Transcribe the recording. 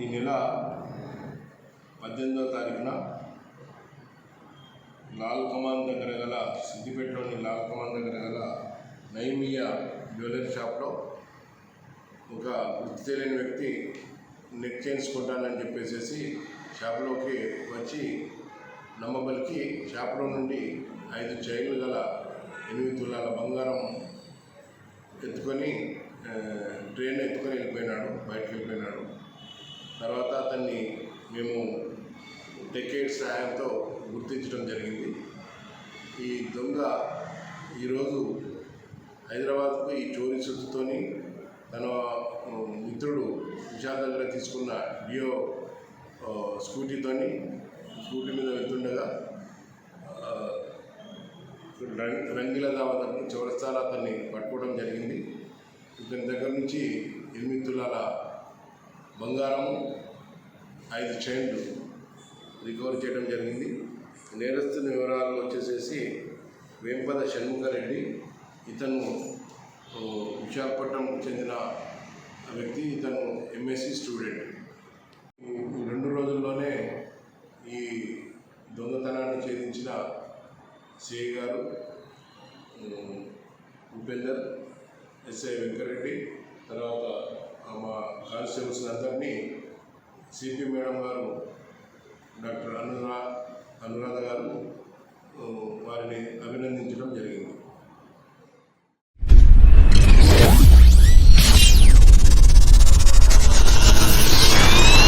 ఈ నెల పద్దెనిమిదవ తారీఖున లాల్ కమాన్ దగ్గర గల సిద్దిపేటలోని లాల్ కమాన్ దగ్గర గల నైమియా జ్యువెలరీ షాప్లో ఒక గుర్తు తెలియని వ్యక్తి నెక్ చైన్స్ చెప్పేసి షాప్లోకి వచ్చి నమ్మబలికి షాప్లో నుండి ఐదు చైన్లు గల ఎనిమిది తులాల బంగారం ఎత్తుకొని ట్రైన్ ఎత్తుకొని వెళ్ళిపోయినాడు బయటకు వెళ్ళిపోయినాడు. దాన్ని మేము టెకేట్ సహాయంతో గుర్తించడం జరిగింది. ఈ దొంగ ఈరోజు హైదరాబాద్కు ఈ చోరీ సొత్తుతోని తన మిత్రుడు విశాల్ దగ్గర తీసుకున్న డియో స్కూటీతోని స్కూటీ మీద వెళ్తుండగా రంగిల దావత చౌరస్తాల అతన్ని పట్టుకోవడం జరిగింది. ఇతని దగ్గర నుంచి ఎనిమిది తులాల బంగారము ఐదు చైన్లు రికవర్ చేయడం జరిగింది. నేరస్తుని వివరాలు వచ్చేసేసి వేంపద షణ్ముఖారెడ్డి ఇతను విశాఖపట్నం విశాఖపట్నంకు చెందిన వ్యక్తి ఇతను ఎంఎస్సి స్టూడెంట్. ఈ రెండు రోజుల్లోనే ఈ దొంగతనాన్ని ఛేదించిన సిఐ గారు ఉపేందర్ ఎస్ఐ వెంకరెడ్డి తర్వాత మా కానిస్టేబుల్స్ అందరినీ సిపి మేడం గారు డాక్టర్ అనురా అనురాధ గారు వారిని అభినందించడం జరిగింది.